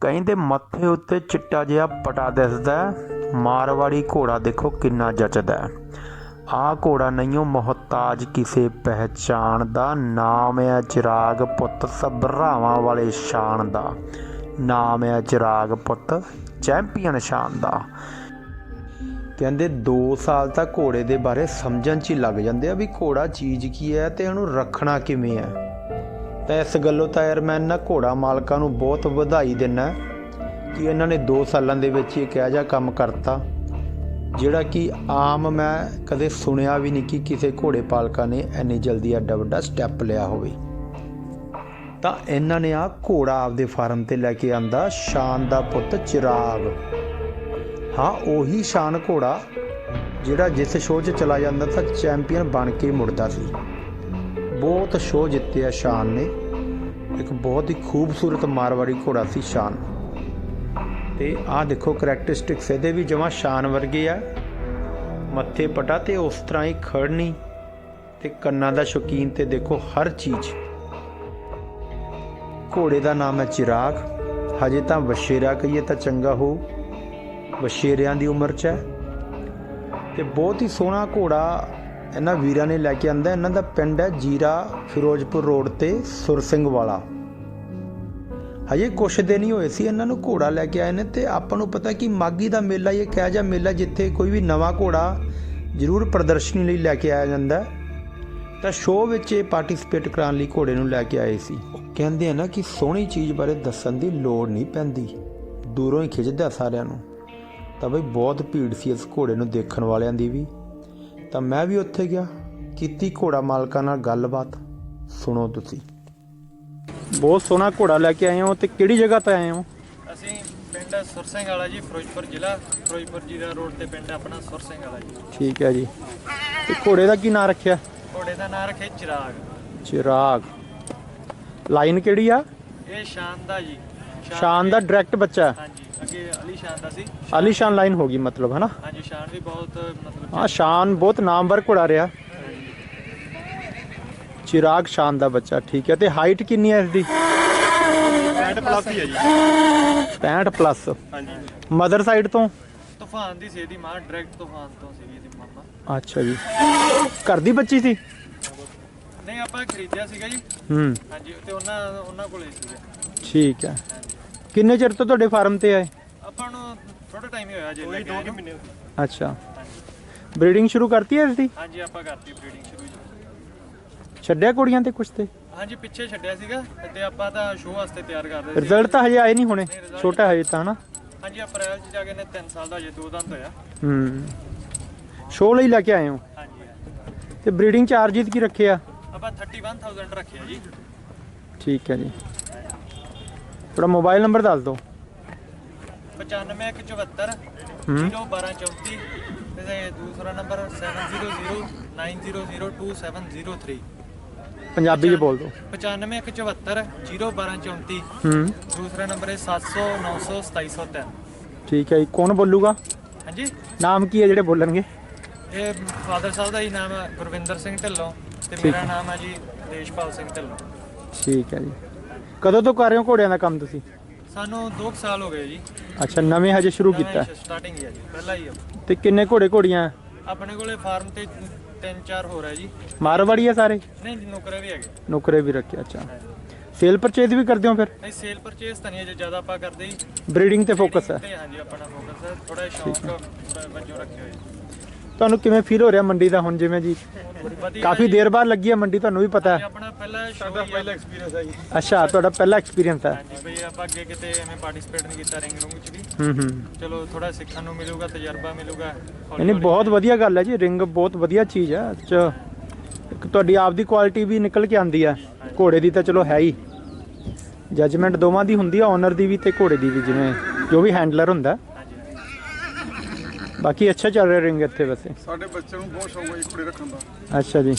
ਕਹਿੰਦੇ ਮੱਥੇ ਉੱਤੇ ਚਿੱਟਾ ਜਿਹਾ ਪਟਾ ਦਿਸਦਾ ਹੈ। ਮਾਰਵਾੜੀ ਘੋੜਾ ਦੇਖੋ ਕਿੰਨਾ ਜਚਦਾ ਹੈ। ਆਹ ਘੋੜਾ ਨਹੀਂਓ ਮੁਹਤਾਜ ਕਿਸੇ ਪਹਿਚਾਣ ਦਾ, ਨਾਮ ਹੈ ਚਿਰਾਗ ਪੁੱਤ ਸਭਰਾਵਾਂ ਵਾਲੇ ਸ਼ਾਨ ਦਾ ਨਾਮ ਹੈ ਚਿਰਾਗ ਪੁੱਤ ਚੈਂਪੀਅਨ ਸ਼ਾਨ ਦਾ ਕਹਿੰਦੇ 2 ਸਾਲ ਤਾਂ ਘੋੜੇ ਦੇ ਬਾਰੇ ਸਮਝਣ 'ਚ ਹੀ ਲੱਗ ਜਾਂਦੇ ਆ ਵੀ ਘੋੜਾ ਚੀਜ਼ ਕੀ ਹੈ ਤੇ ਇਹਨੂੰ ਰੱਖਣਾ ਕਿਵੇਂ ਹੈ ਤਾਂ ਇਸ ਗੱਲੋਂ ਤਾਂ ਯਾਰ ਮੈਂ ਇਹਨਾਂ ਘੋੜਾ ਮਾਲਕਾਂ ਨੂੰ ਬਹੁਤ ਵਧਾਈ ਦਿੰਦਾ ਕਿ ਇਹਨਾਂ ਨੇ 2 ਸਾਲਾਂ ਦੇ ਵਿੱਚ ਹੀ ਇੱਕ ਇਹੋ ਜਿਹਾ ਕੰਮ ਕਰਤਾ, ਜਿਹੜਾ ਕਿ ਆਮ ਮੈਂ ਕਦੇ ਸੁਣਿਆ ਵੀ ਨਹੀਂ ਕਿ ਕਿਸੇ ਘੋੜੇ ਪਾਲਕਾਂ ਨੇ ਇੰਨੀ ਜਲਦੀ ਐਡਾ ਵੱਡਾ ਸਟੈਪ ਲਿਆ ਹੋਵੇ। ਤਾਂ ਇਹਨਾਂ ਨੇ ਆ ਘੋੜਾ ਆਪਦੇ ਫਾਰਮ ਤੇ ਲੈ ਕੇ ਆਂਦਾ, ਸ਼ਾਨ ਦਾ ਪੁੱਤ ਚਿਰਾਗ। ਹਾਂ, ਉਹੀ ਸ਼ਾਨ ਘੋੜਾ ਜਿਹੜਾ ਜਿਸ ਸ਼ੋਅ 'ਚ ਚਲਾ ਜਾਂਦਾ ਤਾਂ ਚੈਂਪੀਅਨ ਬਣ ਕੇ ਮੁੜਦਾ ਸੀ। ਬਹੁਤ ਸ਼ੋਅ ਜਿੱਤਿਆ ਸ਼ਾਨ ਨੇ। ਇੱਕ ਬਹੁਤ ਹੀ ਖੂਬਸੂਰਤ ਮਾਰਵਾੜੀ ਘੋੜਾ ਸੀ ਸ਼ਾਨ। ਤੇ ਆਹ ਦੇਖੋ ਕਰੈਕਟਰਿਸਟਿਕਸ ਇਹਦੇ ਵੀ ਜਮਾ ਸ਼ਾਨ ਵਰਗੇ ਆ। ਮੱਥੇ ਪਟਾ ਤੇ ਉਸ ਤਰ੍ਹਾਂ ਹੀ ਖੜਨੀ ਤੇ ਕੰਨਾਂ ਦਾ ਸ਼ੌਕੀਨ ਤੇ ਦੇਖੋ ਹਰ ਚੀਜ਼। ਘੋੜੇ ਦਾ ਨਾਮ ਹੈ ਚਿਰਾਗ। ਹਜੇ ਤਾਂ ਵਸ਼ੇਰਾ ਕਹੀਏ ਤਾਂ ਚੰਗਾ ਹੋ। ਵਸ਼ੇਰਿਆਂ ਦੀ ਉਮਰ 'ਚ ਹੈ। ਤੇ ਬਹੁਤ ਹੀ ਸੋਹਣਾ ਘੋੜਾ ਇਹਨਾਂ ਵੀਰਾਂ ਨੇ ਲੈ ਕੇ ਆਂਦਾ, ਇਹਨਾਂ ਦਾ ਪਿੰਡ ਹੈ ਜੀਰਾ ਫਿਰੋਜ਼ਪੁਰ ਰੋਡ ਤੇ ਸੁਰ ਸਿੰਘ ਵਾਲਾ। ਹਜੇ ਕੁਛ ਦਿਨ ਹੀ ਹੋਏ ਸੀ, ਇਹਨਾਂ ਨੂੰ ਘੋੜਾ ਲੈ ਕੇ ਆਏ ਨੇ ਤੇ ਆਪਾਂ ਨੂੰ ਪਤਾ ਕਿ ਮਾਗੀ ਦਾ ਮੇਲਾ ਇਹ ਕਿਹਾ ਜਾ ਮੇਲਾ ਜਿੱਥੇ ਕੋਈ ਵੀ ਨਵਾਂ ਘੋੜਾ ਜ਼ਰੂਰ ਪ੍ਰਦਰਸ਼ਨੀ ਲਈ ਲੈ ਕੇ ਆਇਆ ਜਾਂਦਾ ਤਾਂ ਸ਼ੋਅ ਵਿੱਚ ਇਹ ਪਾਰਟਿਸਿਪੇਟ ਕਰਾਉਣ ਲਈ ਘੋੜੇ ਨੂੰ ਲੈ ਕੇ ਆਏ ਸੀ। ਉਹ ਕਹਿੰਦੇ ਆ ਨਾ ਕਿ ਸੋਹਣੀ ਚੀਜ਼ ਬਾਰੇ ਦੱਸਣ ਦੀ ਲੋੜ ਨਹੀਂ ਪੈਂਦੀ। ਦੂਰੋਂ ਹੀ ਖਿੱਚਦਾ ਸਾਰਿਆਂ ਨੂੰ। ਤਾਂ ਬਈ ਬਹੁਤ ਭੀੜ ਸੀ ਇਸ ਘੋੜੇ ਨੂੰ ਦੇਖਣ ਵਾਲਿਆਂ ਦੀ ਵੀ। ਤਾਂ ਮੈਂ ਵੀ ਉੱਥੇ ਗਿਆ। ਕੀਤੀ ਘੋੜਾ ਮਾਲਕਾਂ ਨਾਲ ਗੱਲਬਾਤ। ਸੁਣੋ ਤੁਸੀਂ। ਬਹੁਤ ਸੋਹਣਾ ਘੋੜਾ ਲੈ ਕੇ ਆਏ ਹੋ ਤੇ ਕਿਹੜੀ ਜਗ੍ਹਾ ਤੇ ਆਏ ਹੋ? ਅਸੀਂ ਪਿੰਡ ਸੁਰ ਸਿੰਘ ਵਾਲਾ ਜੀ ਫਿਰੋਜ਼ਪੁਰ ਜ਼ਿਲ੍ਹਾ। ਫਿਰੋਜ਼ਪੁਰ ਜ਼ਿਲ੍ਹਾ ਰੋਡ ਤੇ ਪਿੰਡ ਆਪਣਾ ਸੁਰ ਸਿੰਘ ਵਾਲਾ ਜੀ। ਠੀਕ ਹੈ ਜੀ। ਤੇ ਘੋੜੇ ਦਾ ਕੀ ਨਾਂ ਰੱਖਿਆ? ਘੋੜੇ ਦਾ ਨਾਮ ਰੱਖਿਆ ਚਿਰਾਗ। ਚਿਰਾਗ। ਲਾਈਨ ਕਿਹੜੀ ਆ? ਇਹ ਸ਼ਾਨ ਦਾ ਜੀ। ਸ਼ਾਨ ਦਾ ਡਾਇਰੈਕਟ ਬੱਚਾ। ਹਾਂਜੀ। ਅੱਗੇ ਅਲੀ ਸ਼ਾਨ ਦਾ ਸੀ। ਆਲੀਸ਼ਾਨ ਲਾਈਨ ਹੋ ਗਈ ਮਤਲਬ ਹੈ ਨਾ ਹਾਂਜੀ ਸ਼ਾਨ ਵੀ ਬਹੁਤ ਮਤਲਬ ਹਾਂ ਸ਼ਾਨ ਬਹੁਤ ਨਾਮਵਰ ਘੋੜਾ ਰਿਹਾ। ਚਿਰਾਗ ਸ਼ਾਨ ਦਾ ਬੱਚਾ ਠੀਕ ਹੈ। ਤੇ ਹਾਈਟ ਕਿੰਨੀ ਹੈ ਇਸ ਦੀ? 65 ਪਲੱਸ ਹੀ ਹੈ ਜੀ। 65 ਪਲੱਸ ਹਾਂਜੀ। ਮਦਰ ਸਾਈਡ ਤੋਂ? ਤੂਫਾਨ ਦੀ ਸੀ ਇਹਦੀ ਮਾਂ ਡਾਇਰੈਕਟ ਤੂਫਾਨ ਤੋਂ ਸੀ ਇਹਦੀ ਮਾਮਾ ਅੱਛਾ ਜੀ। ਘਰ ਦੀ ਬੱਚੀ ਸੀ? ਨਹੀਂ ਆਪਾਂ ਖਰੀਦਿਆ ਸੀਗਾ ਜੀ। ਹੂੰ। ਹਾਂਜੀ ਤੇ ਉਹਨਾਂ ਉਹਨਾਂ ਕੋਲੇ ਸੀਗਾ। ਠੀਕ ਹੈ। ਕਿੰਨੇ ਚਿਰ ਤੋਂ ਤੁਹਾਡੇ ਫਾਰਮ ਤੇ ਆਏ? ਆਪਾਂ ਨੂੰ ਥੋੜਾ ਟਾਈਮ ਹੀ ਹੋਇਆ ਜੇ ਲੈ ਕੇ ਆਏ ਨੂੰ। ਅੱਛਾ। ਬਰੀਡਿੰਗ ਸ਼ੁਰੂ ਕਰਤੀ ਹੈ ਇਸ ਦੀ ਹਾਂਜੀ ਆਪਾਂ ਕਰਤੀ ਬਰੀਡਿੰਗ ਸ਼ੁਰੂ ਜੀ। ਛੱਡਿਆ ਕੁੜੀਆਂ ਤੇ ਕੁਛ ਤੇ? ਹਾਂਜੀ ਪਿੱਛੇ ਛੱਡਿਆ ਸੀਗਾ ਤੇ ਆਪਾਂ ਤਾਂ ਸ਼ੋਅ ਵਾਸਤੇ ਤਿਆਰ ਕਰ ਰਹੇ ਸੀ ਰਿਜ਼ਲਟ ਤਾਂ ਹਜੇ ਆਏ ਨਹੀਂ ਹੋਣੇ। ਛੋਟਾ ਹਜੇ ਤਾਂ ਹਨਾ? ਹਾਂਜੀ ਅਪ੍ਰੈਲ ਚ ਜਾ ਕੇ ਨੇ 3 ਸਾਲ ਦਾ ਜੇ ਦੋ ਦੰਦ ਹੋਇਆ। ਹੂੰ। ਸ਼ੋਅ ਲਈ ਲੈ ਕੇ ਆਏ ਹੋ? ਹਾਂਜੀ ਤੇ ਬਰੀਡਿੰਗ ਚਾਰजेस ਕੀ ਰੱਖੇ ਆ ਆਪਾਂ 31000 ਰੱਖਿਆ ਜੀ। ਠੀਕ ਹੈ ਜੀ। ਤੁਹਾਡਾ ਮੋਬਾਈਲ ਨੰਬਰ ਦੱਸ ਦਿਓ। 9574 ਹੂੰ। 01234 ਤੇ ਦੂਸਰਾ ਨੰਬਰ 7009002703 ਪੰਜਾਬੀ 'ਚ ਬੋਲ ਦਿਓ। 9574 01234 ਹੂੰ। ਦੂਸਰਾ ਨੰਬਰ ਹੈ 700 900 2703 ਠੀਕ ਹੈ ਜੀ ਕੌਣ ਬੋਲੂਗਾ? ਹਾਂਜੀ? ਨਾਮ ਕੀ ਹੈ ਜਿਹੜੇ ਬੋਲਣਗੇ? ਇਹ ਫਾਦਰ ਸਾਹਿਬ ਦਾ ਹੀ ਨਾਮ ਹੈ ਗੁਰਵਿੰਦਰ ਸਿੰਘ ਢਿੱਲੋਂ ਤੇ ਮੇਰਾ ਨਾਮ ਹੈ ਜੀ ਦੇਸ਼ਪਾਲ ਸਿੰਘ ਢਿੱਲੋਂ। ਠੀਕ ਹੈ ਜੀ। ਕਦੋਂ ਤੋਂ ਕਰ ਰਹੇ ਹੋ ਘੋੜਿਆਂ ਦਾ ਕੰਮ ਤੁਸੀਂ? ਸਾਨੂੰ 2 ਸਾਲ ਹੋ ਗਏ ਜੀ। ਅੱਛਾ ਨਵੇਂ ਹਜੇ ਸ਼ੁਰੂ ਕੀਤਾ। ਸਟਾਰਟਿੰਗ ਹੀ ਹੈ ਜੀ ਪਹਿਲਾ ਹੀ ਆ। ਤੇ ਕਿੰਨੇ ਘੋੜੇ ਘੋੜੀਆਂ? ਆਪਣੇ ਕੋਲੇ ਫਾਰਮ ਤੇ ਤਿੰਨ ਚਾਰ ਹੋਰ ਹੈ ਜੀ। ਮਾਰਵਾੜੀ ਹੈ ਸਾਰੇ? ਨਹੀਂ ਜੀ, ਨੁਕਰੇ ਵੀ ਹੈਗੇ। ਨੁਕਰੇ ਵੀ ਰੱਖੇ ਅੱਛਾ। ਸੇਲ ਪਰਚੇਜ਼ ਵੀ ਕਰਦੇ ਹੋ ਫਿਰ? ਨਹੀਂ ਸੇਲ ਪਰਚੇਸ ਤਾਂ ਨਹੀਂ ਜੇ ਜ਼ਿਆਦਾ ਆਪਾਂ ਕਰਦੇ ਹੀ। ਬਰੀਡਿੰਗ ਤੇ ਫੋਕਸ ਹੈ। ਤੇ ਹਾਂਜੀ ਆਪਣਾ ਫੋਕਸ ਹੈ। ਥੋੜਾ ਸ਼ੌਂਕ ਵ- ਵਜੋਂ ਰੱਖਿਆ ਹੋਇਆ। ਤੁਹਾਨੂੰ ਕਿਵੇਂ ਫੀਲ ਹੋ ਰਿਹਾ ਮੰਡੀ ਦਾ ਹੁਣ ਜਿਵੇਂ ਜੀ ਕਾਫੀ ਦੇਰ ਬਾਅਦ ਲੱਗੀ ਹੈ ਮੰਡੀ ਤੁਹਾਨੂੰ ਵੀ ਪਤਾ ਹੈ। ਆਪਣਾ ਪਹਿਲਾ ਸਾਡਾ ਪਹਿਲਾ ਐਕਸਪੀਰੀਅੰਸ ਹੈ ਜੀ। ਅੱਛਾ ਤੁਹਾਡਾ ਪਹਿਲਾ ਐਕਸਪੀਰੀਅੰਸ ਹੈ ਹਾਂਜੀ ਬਈ ਆਪਾਂ ਅੱਗੇ ਕਿਤੇ ਐਵੇਂ ਪਾਰਟਿਸਿਪੇਟ ਨਹੀਂ ਕੀਤਾ ਰਿੰਗ ਰੂੰਗ ਚ ਵੀ। ਹੂੰ ਹੂੰ। ਚਲੋ ਥੋੜਾ ਸਿੱਖਣ ਨੂੰ ਮਿਲੂਗਾ ਤਜਰਬਾ ਮਿਲੂਗਾ। ਨਹੀਂ ਨਹੀਂ। ਬਹੁਤ ਵਧੀਆ ਗੱਲ ਹੈ ਜੀ ਰਿੰਗ ਬਹੁਤ ਵਧੀਆ ਚੀਜ਼ ਹੈ 'ਚ ਤੁਹਾਡੀ ਆਪ ਦੀ ਕੁਆਲਿਟੀ ਵੀ ਨਿਕਲ ਕੇ ਆਂਦੀ ਹੈ ਘੋੜੇ ਦੀ ਤਾਂ ਚਲੋ ਹੈ ਹੀ। ਜੱਜਮੈਂਟ ਦੋਵਾਂ ਦੀ ਹੁੰਦੀ ਹੈ ਓਨਰ ਦੀ ਵੀ ਤੇ ਘੋੜੇ ਦੀ ਵੀ ਜਿਵੇਂ ਜੋ ਵੀ ਹੈਂਡਲਰ ਹੁੰਦਾ। ਬਾਕੀ ਅੱਛਾ ਚੱਲ ਰਿਹਾ ਰਿੰਗ ਇੱਥੇ ਵੈਸੇ। ਸਾਡੇ ਬੱਚਿਆਂ ਨੂੰ ਬਹੁਤ ਸ਼ੌਕ ਹੈ ਕੁੜੀ ਰੱਖਣ ਦਾ। ਅੱਛਾ ਜੀ।